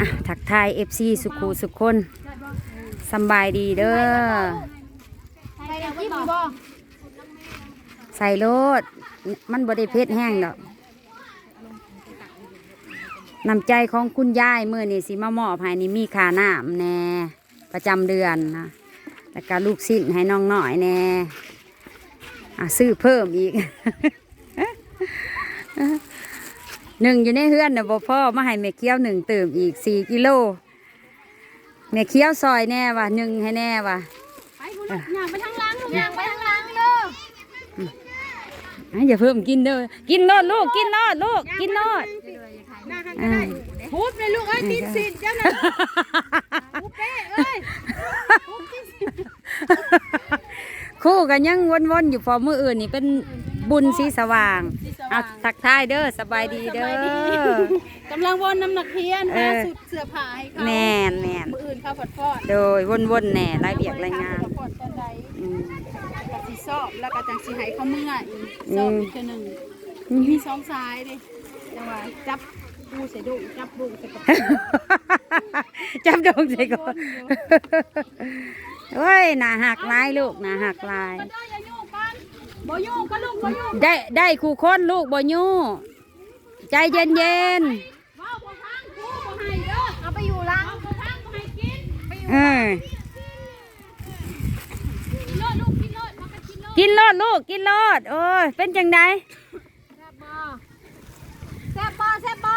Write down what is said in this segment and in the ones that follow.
อะทักทายเอฟซีสุขูสุขคนสำบายดีเด้อ ใส่น้ำจิ้มบ่ใส่โลด มันบริเพชรแห้งดอกน้ำใจของคุณยายเมื่อนี่สิมามอบให้นี่มีค่าน้ำแน่ ประจำเดือนนะ แล้วก็ลูกสิ้นให้น้องหน่อยแน่อะซื้อเพิ่มอีก หนึ่งอยู่ในเฮือนนะบ่พ่อมาให้แม่เคี้ยวหนึ่งเติมอีกสี่กิโลแม่เคี้ยวซอยแน่ว่ะหนึ่งให้แน่ว่ะไปคุณลูกย่างไปทางหล้างลูกย่างไปทางหล้างเด้ออะอย่าเพิ่มกินเด้อกินโลดลูกกินโลดลูกกินโลดอ่าพูดเลยลูกเอ้ยตีนสิเจ้าน่ะพูดเป้เอ้ยคู่กันยังวนๆอยู่พอมืออื่นนี่เป็นบุญสีสว่าง เอาทักทายเด้อสบายดีเด้อกำลังวนน้ำหนักเทียนเอหาอสุดเสื้อผ้าให้เขาแม่นแม่นมืออื่นเขาฟอดฟอดโดยวนๆแหน่รายเบียกรายงานฟอดตอนใดอืม ก็สิสอบแล้วก็จังสิให้เขาเมื่ออีกอืมสอบอีกเทื่อหนึงมีสองสายเลยจังหวะจับปูใส่ดุจับบุ้งใส่กระปุก จับดงใส่ก่อนเฮ้ยหนาหักลายลูกหนาหักลายก็ ได้อย่ายุ่งกันบ่ยุ่งกันลูกบ่ยุ่งได้ได้คู่คนลูกบ่ยูใจเย็นเย็นว้าวบ่ฟังกูบ่ให้เด้อเอาไปอยู่หลังบ่ฟังบ่ให้กินไปอยู่ๆเออกินเลยลูกกินเลยมากันกินเลยกินโลดลูกกินโลดโอ้ยเป็นจังไดแซ่บบ่แซ่บบ่แซ่บบ่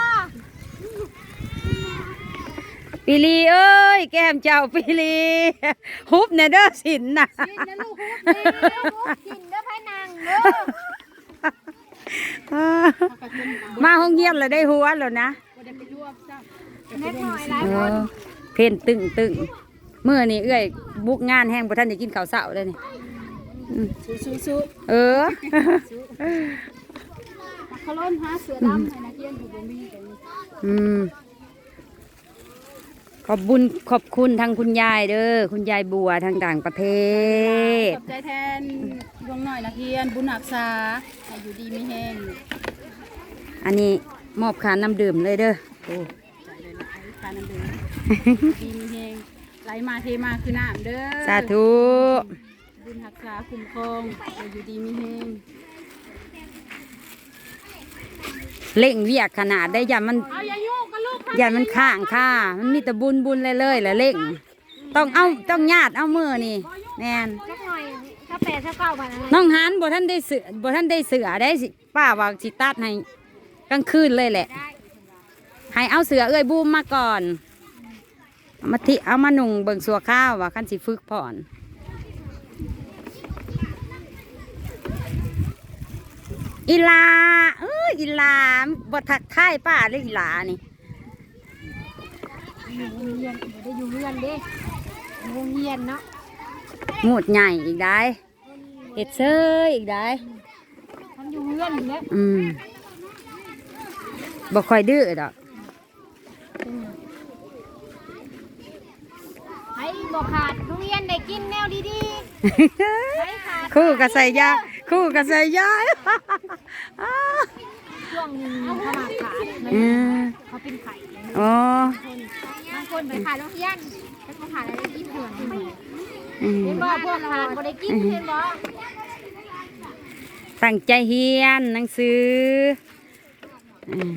ปีลีเอ้ย แก้มเจ้าปีลีฮุบเนเด้อสินน่ะกินนะลูกฮุบเด้อลูกกินเด้อไผนางเด้อมาห้องเยี่ยมแล้วได้หัวแล้วนะบ่ได้ไปรวบจ้ะแม่หน่อยหลายเอคนอเพ่นตึงตึงเมื่อนี่เอ้ยบุกงานแห้งบ่ทันได้กินข้าวเช้าเลยนี่อืมสู้เออๆเขาล้นหาเสือดำให้นักเรียนอยู่บ่มีกันอืม ขอบบุญขอบคุณทางคุณยายเด้อคุณยายบัวทางต่างประเทศ ขอบใจแทนดวงหน่อยนักเรียนบุญรักษาให้อยู่ดีมีแฮงอันนี้มอบขานน้ำดื่มเลยเด้อโอ้ใจเลยนะไอ้ทานน้ำดื่มดีมีแฮงไหลมาเทมาคือน้ำเด้อสาธุบุญรักษาคุ้มครองให้อยู่ดีมีแฮงเล่งเวียกขนาดได้ยันมันเอย่ายุ่งมันข้างค่ามันมีแต่บุญบุญเลยเลยแหละเล่ง ต้องเอาต้องญาติเอามือนี่แนนสักหน่อยถ้าแปดถ้าเก้าพันอะน้องหันบ่ท่านได้เสือบ่ท่านได้เสือได้สิป้าว่าสิตัดให้กลางคืนเลยแหละ ให้เอาเสือเอ้ยบูมมาก่อนเอามาทิเอามาหนุ่งเบิ่งสัวข้าวว่าคันสิฝึกผ่อนอีลาเอออีลาบ่ทักทายป้าเลยอีลานี่ โรงเรียนบ่ได้อยู่เรียนเด้โรงเรียนเนาะงูดใหญ่อีกได้เห็ดเซยอีกได้ทำอยู่เรียนอยู่แล้วอืมบ่ค่อยดื้อดอกให้บอกขาดโรงเรียนได้กินแนวดีๆให้ขาดคู่กับใส่ยาคู่กับใส่ยาช่วงหนึงเขามาขาดอืม เขาเป็นไข่อ๋อบางคนไปขายโรงเรียนแล้วมาขายอะไรกินเถื่อนอืมเห็นบ่พวกขาดบ่ได้กินเห็นบ่ตั้งใจเฮียนหนังสืออืม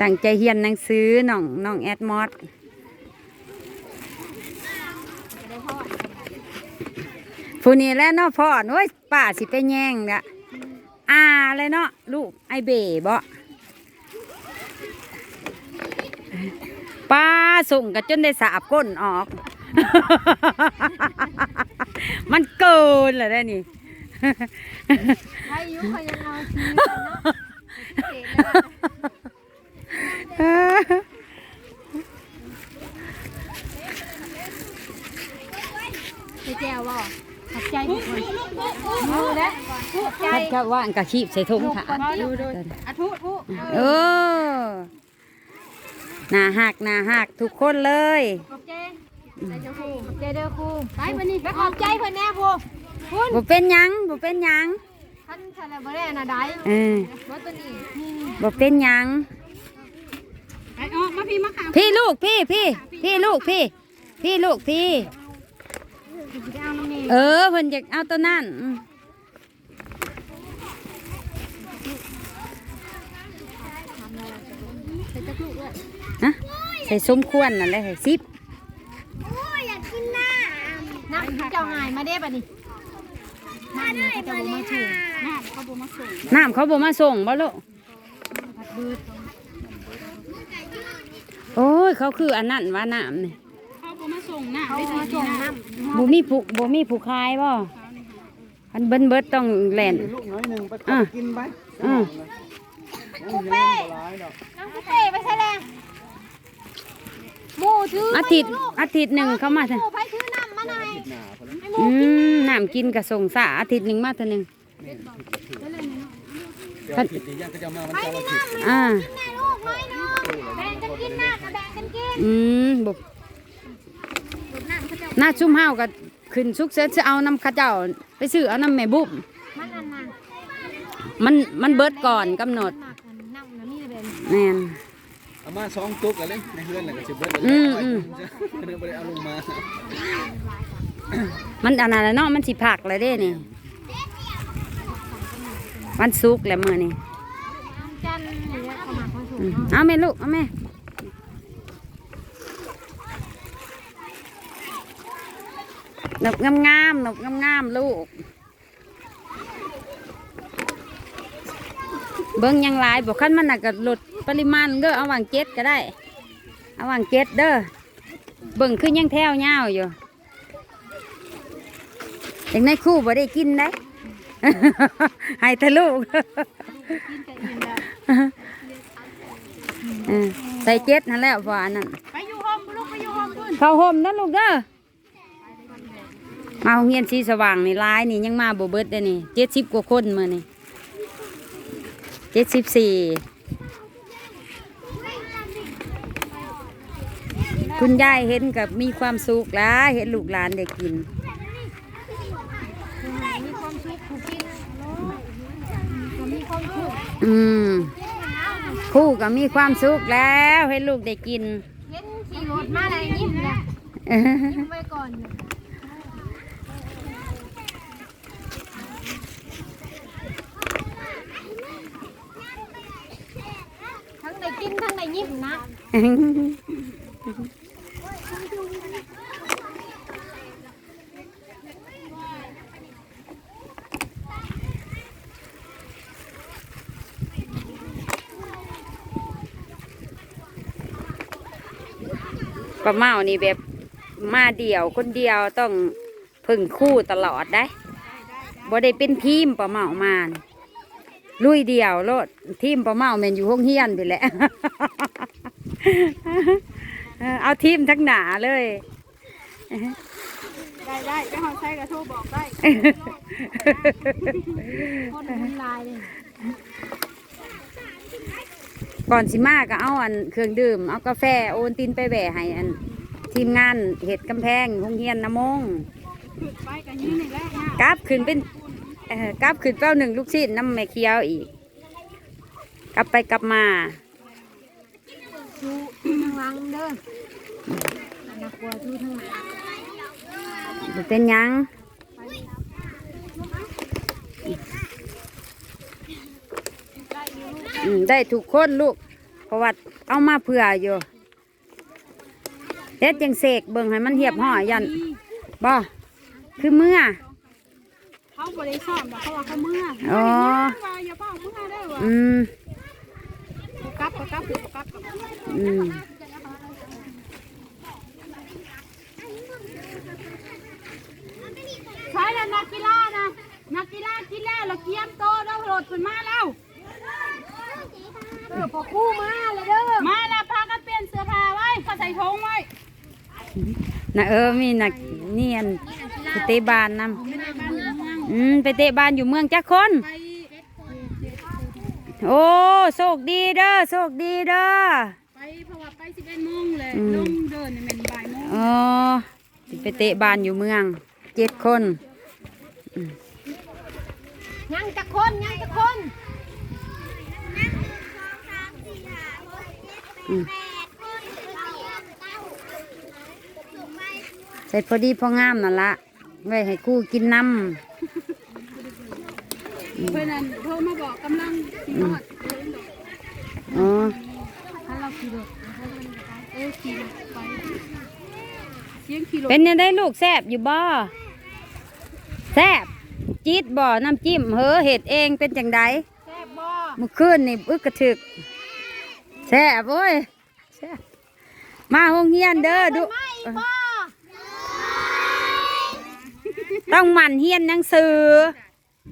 ตั้งใจเฮียนหนังสือน้องน้องแอดมอสผู้นี้แหล้วเนาะพ่อโอ้ยป้าสิไปแย่งละอาเลยเนาะลูกไอเบบ่ ป้าส่งกันจนได้สาบก้นออก มันเกินเลยได้นี่อายุเขายังเอาชีวิตกันเนาะไปแจวบ่ขอบใจทุกคนมือแล้วขอบใจพัดข้าวว่างกะขีบใส่ถุงค่ะดูดูอะทุทุเออ หนาหักหนาหักทุกคนเลยขอบใจใจเด้อครูขอบใจเด้อครูไปวันนี้ไปขอบใจเพิ่นแน่ครูคุณบ่เป็นหยังบ่เป็นหยังท่านทะเลบ่ได้น่ะได้เออบ่ตัวนี้บ่เป็นหยังไอ้ออกมาพี่มาข้างพี่ลูกพี่พี่พี่ลูกพี่ พี่ลูกพี่จะเอาน้องเมย์เออเพิ่นอยากเอาตัวนั่นอืม ใส่จักลูกด้วย ฮะ ใส่สมควรนั่นแหละใส่ซิปน้ำเจ้าหายมาได้ป่ะนี่น้ำเขาจะบ่มาถูกน้ำเขาบ่มาส่งน้ำเขาบ่มาส่งบ่ลูกผัดบืดโอ้ยเขาคืออันนั้นว่าน้ำนี่เขาบ่มาส่งน้ำเขามาส่งน้ำบ่มีผู้บ่มีผู้คายบ่อันเบิ้นเบิดต้องแล่นลูกน้อยหนึ่งไปอะกินไปอือปูเป้ร้ายดอกน้ำกุเป้ไปใช่แล้วหมูถื ออาทิตย์อาทิตย์หนึ่งเขามาเถอะหมูไปถือน้ำมาหน่อยหนาพอแล้วอืมน้ำกินกับส่งสาอาทิตย์หนึ่งมาเท่านึงเดี๋ยวผิดดีย่างก็จะมาวันเสาร์อาทิตย์อ่าแม่ลูกน้อยเนาะแบ่งกันกินน้ำแบ่งกันกินอืมบ่หน้าชุ่มห้าวก็ขึ้นสุกเสร็จจะเอาน้ำข้าเจ้า ไปซื้อเอาน้ำแม่บุ้มมันอันนั้นมันมันเบิดก่อนกำหนดหมักอันน้ำนะมีแต่เป็นแม่น เอามาสองตุ๊กกันเลยในเฮือนแหละก็สิเบิดอืมอืม เดี๋ยวบ่ได้เอาลงมามันอันนั้นแหละเนาะมันสิผักเลยเด้นี่วันศุกร์แหละมื้อนี้จันทร์นี่แหละเขาหมักมาถูกอืมเนาะเอาแม่ลูกเอาแม่หนกงามๆหนกงามๆลูก เบิ้งยังหลายบอกขั้นมันน่ะก็ลด ปริมาณเด้อเอาวางเจ็ดก็ได้ เอาวางเจ็ดเด้อเบิ่งขึ้นยังแถวยาวอยู่อย่างในคู่บ่ได้กินได้ให้ทะลูกกินแต่อิ่มแล้วเออใส่เจ็ดนั่นแหล้วพออันนั้นไปอยู่ห้องลูกไปอยู่ห้องคุณเข้าห่มนะลูกเด้อมาโรงเรียนสีสว่างนี่ร้ายนี่ยังมาบ่เบิดได้นี่เจ็ดสิบกว่าคนมื่อนี่เจ็ดสิบสี่ คุณยายเห็นกับมีความสุขแล้วเห็นลูกหลานได้กินมีความสุขผูกกินก็มีความสุขอืมคู่ก็มีความสุขแล้วเห็นลูกได้กินเห็นขี่รถมาอะไรยิ้มเลยยิ้มไว้ก่อนทั้งได้กินทั้งได้ยิ้มนะ ป้าเมานี่แบบมาเดี่ยวคนเดียวต้องพึ่งคู่ตลอดได้บ่ได้เป็นทีมป้าเมามานี่ลุยเดียวโลดทีมป้าเมาแมนอยู่ห้องเฮียนไปแหละเออเอาทีมทั้งหนาเลย ได้ได้ไปหอใช้กระทู้บอกได้คนบุญลายเลย ก่อนสิมาก็เอาอันเครื่องดื่ม เอากาแฟโอนตินไปแหวให้อัน ทีมงานเห็ดกำแพงห้องเฮียนน้ำมงไปกันยืนนี่แหละนะกราบขึ้นเป็นเอ่อกราบขึ้นเป้าหนึ่งลูกชิ้นน้ำแม่เคี้ยวอีก กลับไปกลับมาชูทางหลังเด้อน่ากลัวชูทางหลังบ่เป็นหยัง อืมได้ทุกคนลูก เพราะว่าเอามาเผื่ออยู่เด็ดจังเสกเบิ่งให้มันเหียบห่อยันบ่คือเมื่อเขาบริษัทบอกเขาว่าเขาเมื่ออ๋อว่าอย่าเป้าเมื่อได้อวะอืมกลับก็กลับก็กลับก็อืมใช่แล้วนักกีฬานะนักกีฬากินแล้วเราเกียมโตแล้วโหลดขึ้นมาแล้วเออพอคู่มาเลยเด้อ มาแล้วพากันเปลี่ยนเสื้อผ้าไว้เขาใส่ธงไว้นะเออมีนักเนียนไปเตะบานนำไม่ได้บ้านเมืองอืมไปเตะบานอยู่เมืองจักคนไปโอ้โชคดีเด้อโชคดีเด้อไปเพราะว่าไปสิบเอ็ดโมงเลยอืมลงเดินเนี่ยมันบ่ายโมงอ๋อสิไปเตะบานอยู่เมืองเจ็ดคนยังจะคนยังจะคน ใส่พอดีพองามนั่นละไว้ให้คู่กินน้ำเพื่อนนั้นโทรมาบอกกำลังกินหอดอ๋อถ้าเราขี่รถเออขี่ไปเสียงขี่รเป็นยังได้ลูกแซบอยู่บ่แซบจีดบ่อน้ำจิ้มเฮอเห็ดเองเป็นจังไดแซบบ่มือคืนนี่อึกกระถึก ซ่บโอ้ยแซ่บมาโรงเรียนเด้อดูไม่บ่ต้องหมั่นเฮียนหนังสือ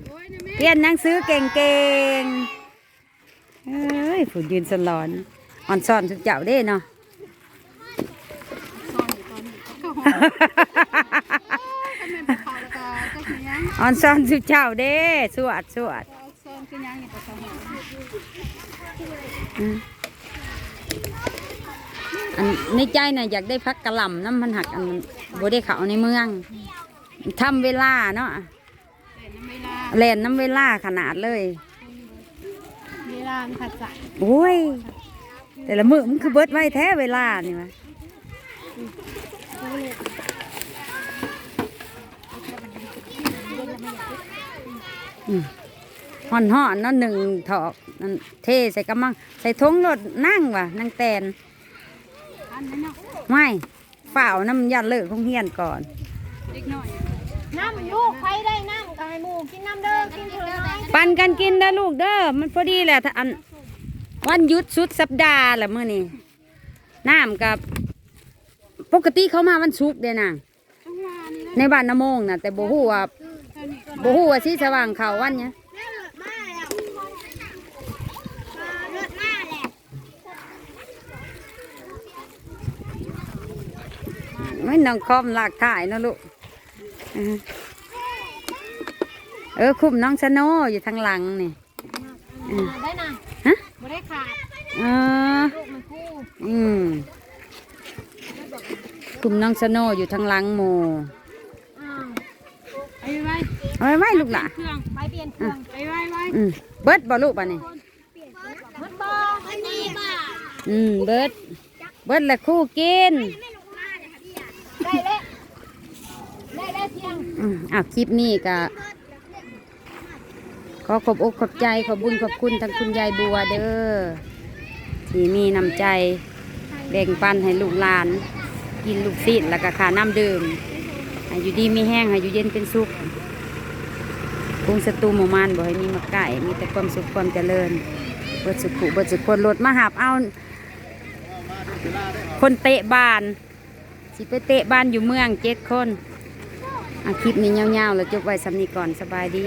โอ้ยนะแม่เฮียนหนังสือเก่งๆเอ้ยผู้ยืนสลอนอ่อนซ่อนสุดเจ้าเด้เนาะซ่อนอยู่ตอนนี้ก็หอมถ้าแม่บ่เข้าแล้วก็ก็สิยังอ่อนซ่อนสุดเจ้าเด้สวดสวดเอาซ่อนคือยังนี่ก็ซ่อนหอมอืมอันในใจน่ะอยากได้พักกะหล่ำน้ำมันหักอันบ่ได้เขาในเมืองทำเวลาเนาะแต่น้ำเวลาแล่นน้ำเวลาขนาดเลยเวลามันผัดสะโอ้ย แต่ละมือมันคือเบิดไว้แท้เวลานี่วะห่อนห่อนๆเนาะหนึ่งถอกนั่นเทใส่กระมัง ใส่ทงรถนั่งว่ะนั่งแตน ไม่ฝ่าวน้ำยันเลิกของเฮียนก่อน น้ำลูกใครได้น้ำกับให้หมูกินน้ำเด้อกินผลไม้ปันกันกินเด้อลูกเด้อมันพอดีแหละถ้าอันวันหยุดสุดสัปดาห์แหละเมื้อนี้น้ำกับ ปกติเขามาวันศุกร์เด้นางในบ้านน้ำโมงนะแต่โบ่ฮู้ว่าเท่านี้ก็บ่ฮู้ว่าสิสว่างเขาวันเนี้ย แม่เลิศมากแล้วเลิศมากแหละ ไม่น้องคอมลากถ่ายเนาะลูกเออเออคุมน้องสโนอยู่ทางหลังนี่ได้นะฮะไม่ได้ขาดเออลูกมันคู่อืมคุมน้องสโนอยู่ทางหลังโมอ้าวไปไว้เอาไว้ไว้ลูกหล่ะเครื่องไปเปลี่ยนเครื่องไปไว้ไว้อืมเบิดบ่ลูกป่ะนี่มันบออันนี้บ้าอืมเบิดเบิดและคู่กิน ได้เลยได้ได้เพียง อืมอะคลิปนี้ก็ขอขอบอกขอบใจขอบบุญขอบคุณทั้งคุณยายบัวเด้อที่มีน้ำใจแบ่งปันให้ลูกหลาน กินลูกศิษย์แล้วก็ขาน้ำดื่มให้อยู่ดีมีแห้งให้อยู่เย็นเป็นสุขกรุงสตูหมู่มานบ่ให้มีมาไก่มีแต่ความสุขความเจริญเบิดสุขุเบิดสุขคนรถมาหาบเอาคนเตะบาน สิไปเตะบ้านอยู่เมืองเจ็ดคน คลิปนี้ยาวๆ แล้วจบไว้สำนีก่อนสบายดี